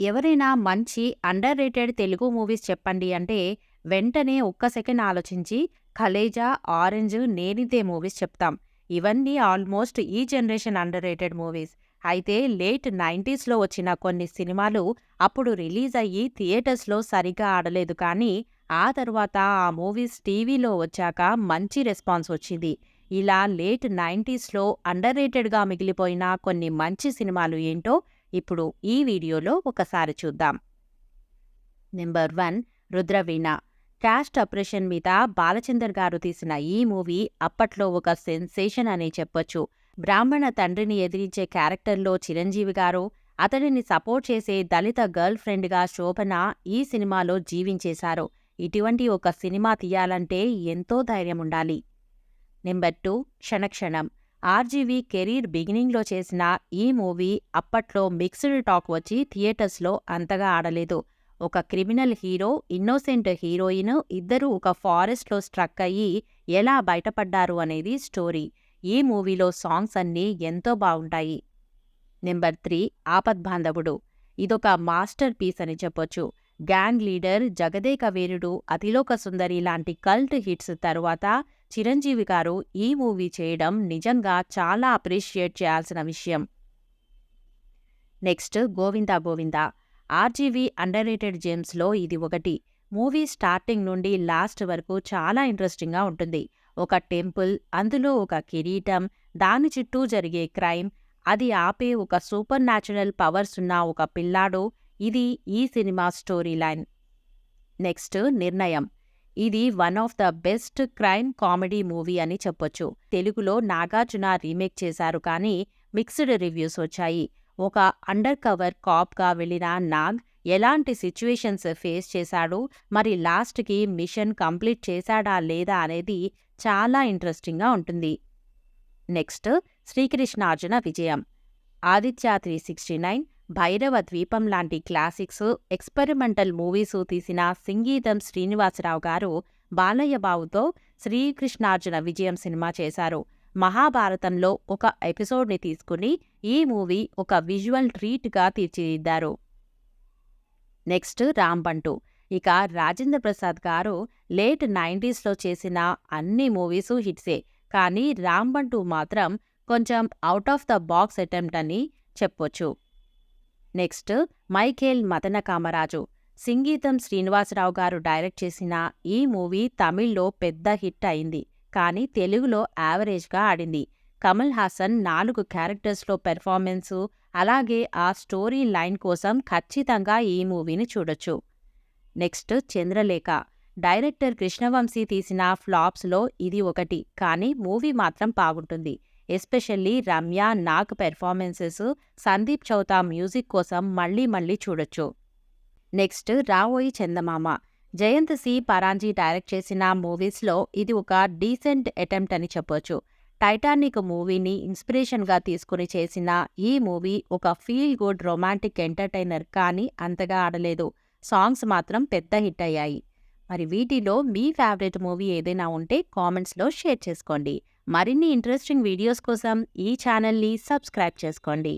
ఎవరైనా మంచి under rated Telugu movies చెప్పండి అంటే వెంటనే ఒక్క సెకండ్ ఆలోచించి ఖలేజా ఆరెంజ్ నేనిదే మూవీస్ చెప్తాం. ఇవన్నీ ఆల్మోస్ట్ ఈ జనరేషన్ అండర్ రేటెడ్ మూవీస్ అయితే లేట్ నైంటీస్లో వచ్చిన కొన్ని సినిమాలు అప్పుడు రిలీజ్ అయ్యి థియేటర్స్లో సరిగా ఆడలేదు కానీ ఆ తర్వాత ఆ మూవీస్ టీవీలో వచ్చాక మంచి రెస్పాన్స్ వచ్చింది. ఇలా లేట్ నైంటీస్లో అండర్ రేటెడ్గా మిగిలిపోయిన కొన్ని మంచి సినిమాలు ఏంటో ఇప్పుడు ఈ వీడియోలో ఒకసారి చూద్దాం. Number one Rudraveena. Caste operation మీద బాలచందర్ గారు తీసిన ఈ మూవీ అప్పట్లో ఒక సెన్సేషన్ అనే చెప్పొచ్చు. బ్రాహ్మణ తండ్రిని ఎదిరించే క్యారెక్టర్లో చిరంజీవి గారు అతడిని సపోర్ట్ చేసే దళిత గర్ల్ ఫ్రెండ్గా శోభన ఈ సినిమాలో జీవించేశారు. ఇటువంటి ఒక సినిమా తీయాలంటే ఎంతో ధైర్యం ఉండాలి. Number two Kshanakshanam. RGV career బిగినింగ్లో చేసిన ఈ మూవీ అప్పట్లో మిక్స్డ్ టాక్ వచ్చి థియేటర్స్లో అంతగా ఆడలేదు. ఒక క్రిమినల్ హీరో ఇన్నోసెంట్ హీరోయిన్ ఇద్దరూ ఒక ఫారెస్ట్లో స్ట్రక్ అయ్యి ఎలా బయటపడ్డారు అనేది స్టోరీ. ఈ మూవీలో సాంగ్స్ అన్నీ ఎంతో బాగుంటాయి. నెంబర్ త్రీ ఆపద్బాంధవుడు ఇదొక మాస్టర్ పీస్ అని చెప్పొచ్చు. గ్యాంగ్ లీడర్ జగదేక వీరుడు అతిలోక సుందరి లాంటి కల్ట్ హిట్స్ తరువాత చిరంజీవి గారు ఈ మూవీ చేయడం నిజంగా చాలా అప్రిషియేట్ చేయాల్సిన విషయం. Next Govinda Govinda. RGV underrated జేమ్స్లో ఇది ఒకటి. మూవీ స్టార్టింగ్ నుండి లాస్ట్ వరకు చాలా ఇంట్రెస్టింగ్గా ఉంటుంది. ఒక టెంపుల్ అందులో ఒక కిరీటం దాని చుట్టూ జరిగే క్రైమ్ అది ఆపే ఒక సూపర్ న్యాచురల్ పవర్స్ ఉన్న ఒక పిల్లాడు ఇది ఈ cinema story line next Nirnayam. ఇది one of the best crime comedy movie అని చెప్పొచ్చు. తెలుగులో నాగార్జున రీమేక్ చేశారు కానీ మిక్స్డ్ రివ్యూస్ వచ్చాయి. ఒక అండర్ కవర్ కాప్గా వెళ్ళిన నాగ్ ఎలాంటి సిచ్యువేషన్స్ ఫేస్ చేశాడు? మరి లాస్ట్కి మిషన్ కంప్లీట్ చేశాడా లేదా అనేది చాలా ఇంట్రెస్టింగ్గా ఉంటుంది. Next Srikrishnarjuna Vijayam. Aditya three sixty nine Bhairava Dweepam లాంటి క్లాసిక్స్ ఎక్స్పెరిమెంటల్ మూవీస్ తీసిన సంగీతం శ్రీనివాసరావు గారు బాలయ్యబావుతో శ్రీకృష్ణార్జున విజయం సినిమా చేశారు. మహాభారతంలో ఒక ఎపిసోడ్ని తీసుకుని ఈ మూవీ ఒక విజువల్ ట్రీట్గా తీర్చిదిద్దారు. నెక్స్ట్ రాంబంటు ఇక రాజేంద్ర ప్రసాద్ గారు లేట్ నైంటీస్లో చేసిన అన్ని మూవీసు హిట్సే. కానీ రాంబంటు మాత్రం కొంచెం out of the box attempt అని చెప్పొచ్చు. నెక్స్ట్ మైఖేల్ మదన కామరాజు సంగీతం శ్రీనివాసరావు గారు డైరెక్ట్ చేసిన ఈ మూవీ తమిళ్ళో పెద్ద హిట్ అయింది. కానీ తెలుగులో యావరేజ్గా ఆడింది. కమల్ హాసన్ నాలుగు క్యారెక్టర్స్లో పెర్ఫార్మెన్సు అలాగే ఆ స్టోరీ లైన్ కోసం ఖచ్చితంగా ఈ మూవీని చూడొచ్చు. నెక్స్ట్ చంద్రలేఖ. డైరెక్టర్ కృష్ణవంశీ తీసిన ఫ్లాప్స్లో ఇది ఒకటి కానీ మూవీ మాత్రం బాగుంటుంది. Especially Ramya Nag performances Sandeep Chowta music కోసం మళ్ళీ మళ్ళీ చూడొచ్చు. Next Ravoyi Chandamama. Jayanth C Paranjee direct చేసిన మూవీస్లో ఇది ఒక డీసెంట్ అటెంప్ట్ అని చెప్పొచ్చు. టైటానిక్ మూవీని ఇన్స్పిరేషన్గా తీసుకుని చేసిన ఈ మూవీ ఒక ఫీల్ గుడ్ రొమాంటిక్ ఎంటర్టైనర్ కానీ అంతగా ఆడలేదు. సాంగ్స్ మాత్రం పెద్ద హిట్ అయ్యాయి. మరి వీటిలో మీ ఫేవరెట్ మూవీ ఏదైనా ఉంటే కామెంట్స్లో షేర్ చేసుకోండి. మరిన్ని ఇంట్రెస్టింగ్ వీడియోస్ కోసం ఈ ఛానల్ని సబ్స్క్రైబ్ చేసుకోండి.